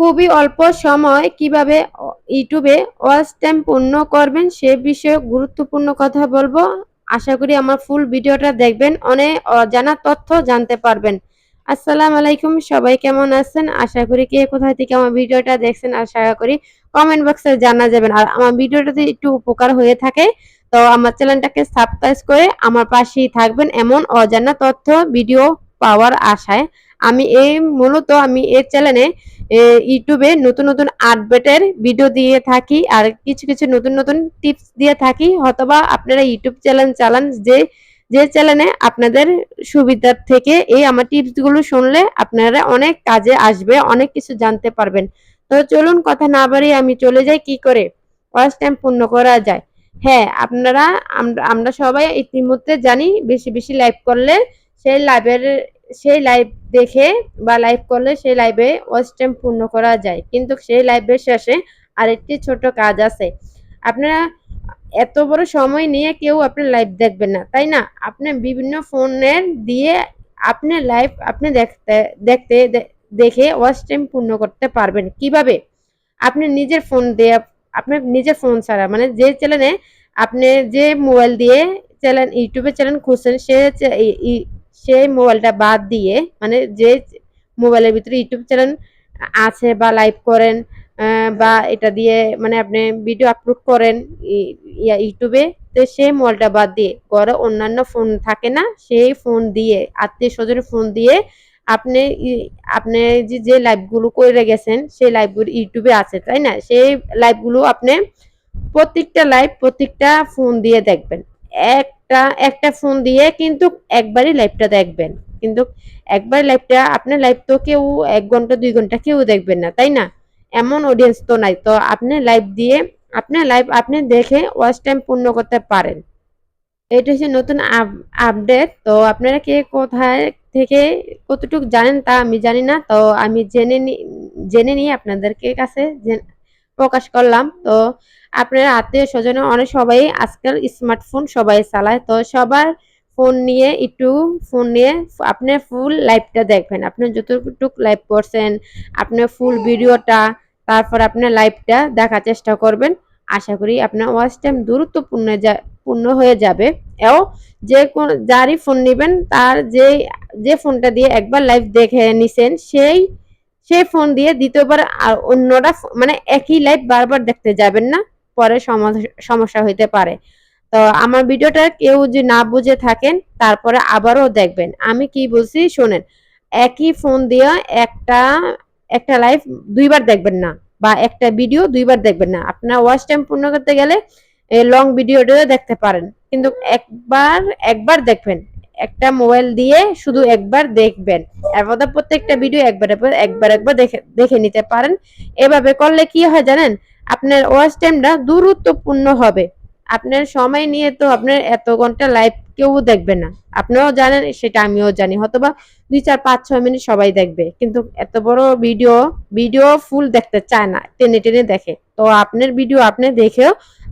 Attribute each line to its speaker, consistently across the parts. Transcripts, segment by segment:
Speaker 1: খুবই অল্প সময় কীভাবে ইউটিউবে ওয়াচ টাইম পূর্ণ করবেন সে বিষয়ে গুরুত্বপূর্ণ কথা বলব। আশা করি আমার ফুল ভিডিওটা দেখবেন অনেক অজানা তথ্য জানতে পারবেন। আসসালামু আলাইকুম, সবাই কেমন আছেন? আশা করি কে কোথায় থেকে আমার ভিডিওটা দেখছেন আশা করি কমেন্ট বক্সে জানা যাবেন। আর আমার ভিডিওটাতে একটু উপকার হয়ে থাকে, তো আমার চ্যানেলটাকে সাবস্ক্রাইব করে আমার পাশেই থাকবেন এমন অজানা তথ্য, ভিডিও পাওয়ার আশায়। আমি এই মূলত আমি এই চ্যানেলে ইউটিউবে নতুন নতুন আপডেটের ভিডিও দিয়ে থাকি আর কিছু কিছু নতুন নতুন টিপস দিয়ে থাকি। অথবা আপনারা ইউটিউব চ্যানেল চালান যে যে চ্যানেলে আপনাদের সুবিধার থেকে এই আমার টিপসগুলো শুনলে আপনারা অনেক কাজে আসবে, অনেক কিছু জানতে পারবেন। তো চলুন কথা না বাড়িয়ে আমি চলে যাই, কি করে? ফার্স্ট টাইম পূর্ণ করা যায়। হ্যাঁ আপনারা, আমরা সবাই ইতিমধ্যে জানি, বেশি বেশি লাইভ করলে সেই লাইভের সেই লাইভ দেখে বা লাইভ করলে সেই লাইভে ওয়াচ টাইম পূর্ণ করা যায়। কিন্তু সেই লাইভের শেষে আরেকটি ছোট কাজ আছে। আপনারা এত বড় সময় নিয়ে কেউ আপনার লাইভ দেখবেন না, তাই না? আপনি বিভিন্ন ফোনের দিয়ে আপনি লাইভ আপনি দেখতে দেখতে দেখে ওয়াচ টাইম পূর্ণ করতে পারবেন। কীভাবে? আপনি নিজের ফোন দিয়ে আপনার নিজের ফোন ছাড়া মানে যে চ্যানেলে আপনি যে মোবাইল দিয়ে চ্যানেল ইউটিউবে চ্যানেল খুঁজছেন সে সেই মোবাইলটা বাদ দিয়ে মানে যে মোবাইলের ভিতরে ইউটিউব চ্যানেল আছে বা লাইভ করেন বা এটা দিয়ে মানে আপনি ভিডিও আপলোড করেন ইউটিউবে, তো সেই মোবাইলটা বাদ দিয়ে ঘরে অন্যান্য ফোন থাকে না, সেই ফোন দিয়ে, আত্মীয় স্বজনের ফোন দিয়ে আপনি আপনি যে যে লাইভগুলো করে গেছেন, সেই লাইভগুলো ইউটিউবে আছে, তাই না? সেই লাইভগুলো আপনি প্রত্যেকটা লাইভ প্রত্যেকটা ফোন দিয়ে দেখবেন। একটা একটা ফোন দিয়ে কিন্তু একবারই লাইভটা দেখবেন। কিন্তু একবার লাইভটা আপনার লাইভ তো কেউ এক ঘণ্টা, দুই ঘণ্টা কেউ দেখবেন না, তাই না? এমন অডিয়েন্স তো নাই। তো আপনি লাইভ দিয়ে, আপনার লাইভ আপনি দেখে ওয়াচ টাইম পূর্ণ করতে পারেন। এটা হচ্ছে নতুন আপডেট তো আপনারা কে কোথায় থেকে কতটুকু জানেন তা আমি জানি না। তো আমি জেনে জেনে নিয়ে আপনাদেরকে কাছে প্রকাশ করলাম। তো আপনার আত্মীয় স্বজন অনেক সবাই আজকাল স্মার্টফোন সবাই চালায়। তো সবার ফোন নিয়ে একটু ফোন নিয়ে আপনি ফুল লাইভটা দেখবেন। আপনি যতটুকু লাইভ করছেন আপনার ফুল ভিডিওটা তারপর আপনার লাইভটা দেখার চেষ্টা করবেন। আশা করি আপনার ওয়াচ টাইম গুরুত্বপূর্ণ যা- পূর্ণ হয়ে যাবে। এও যে কোন যারই ফোন নেবেন, তার যে যে ফোনটা দিয়ে একবার লাইভ দেখে নিছেন, সেই সেই ফোন দিয়ে দ্বিতীয়বার আর অন্যরা মানে একই লাইভ বারবার দেখতে যাবেন না, পরে সমস্যা- হইতে পারে। তো আমার ভিডিওটা কেউ যদি না বুঝে থাকেন, তারপরে আবারও দেখবেন। আমি কি বলছি, শোনেন, একই ফোন দিয়ে একটা একটা লাইভ দুইবার দেখবেন না, বা একটা ভিডিও দুইবার দেখবেন না। আপনার ওয়াচ টাইম পূর্ণ করতে গেলে লং ভিডিওটাও দেখতে পারেন। কিন্তু একবার একবার দেখবেন। একটা মোবাইল দিয়ে শুধু একবার দেখবেন। এরপর প্রত্যেকটা ভিডিও একবার একবার একবার একবার দেখে দেখে নিতে পারেন। এভাবে করলে কি হয় জানেন? আপনার ওয়াচ টাইমটা দূরত্বপূর্ণ হবে। আপনার সময় নিয়ে তো আপনার এত ঘণ্টা লাইভ কেউ দেখবে না। আপনিও জানেন, সেটা আমিও জানি। হয়তোবা দুই, চার, পাঁচ, ছয় মিনিট সবাই দেখবে। কিন্তু এত বড় ভিডিও ভিডিও ফুল দেখতে চায় না, টেনে টেনে দেখে। তো আপনার ভিডিও আপনি দেখেও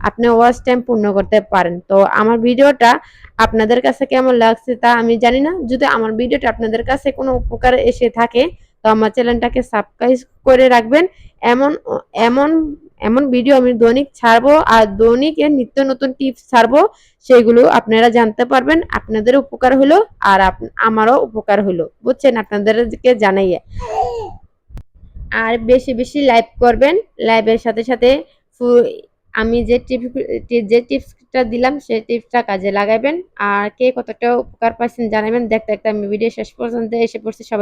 Speaker 1: আপনি ওয়াচ টাইম পূর্ণ করতে পারেন। তো আমার ভিডিওটা আপনাদের কাছে কেমন লাগছে তা আমি জানি না। যদি আমার ভিডিওটা আপনাদের কাছে কোনো উপকার এসে থাকে, তো আমার চ্যানেলটাকে সাবস্ক্রাইব করে রাখবেন। এমন এমন এমন ভিডিও আমি দৈনিক ছাড়বো আর দৈনিক এর নিত্য নতুন টিপস ছাড়বো, সেগুলো আপনারা জানতে পারবেন। আপনাদের উপকার হলো আর আমারও উপকার হলো। বুঝছেন? আপনাদেরকে জানাইয়ে। আর বেশি বেশি লাইভ করবেন। লাইভের সাথে সাথে আমি যে টিপ যে টিপসটা দিলাম, সেই টিপসটা কাজে লাগাবেন আর কে কতটা উপকার পাচ্ছেন জানাবেন দেখতে দেখতে আমি ভিডিও শেষ পর্যন্ত এসে পড়ছি, সবাই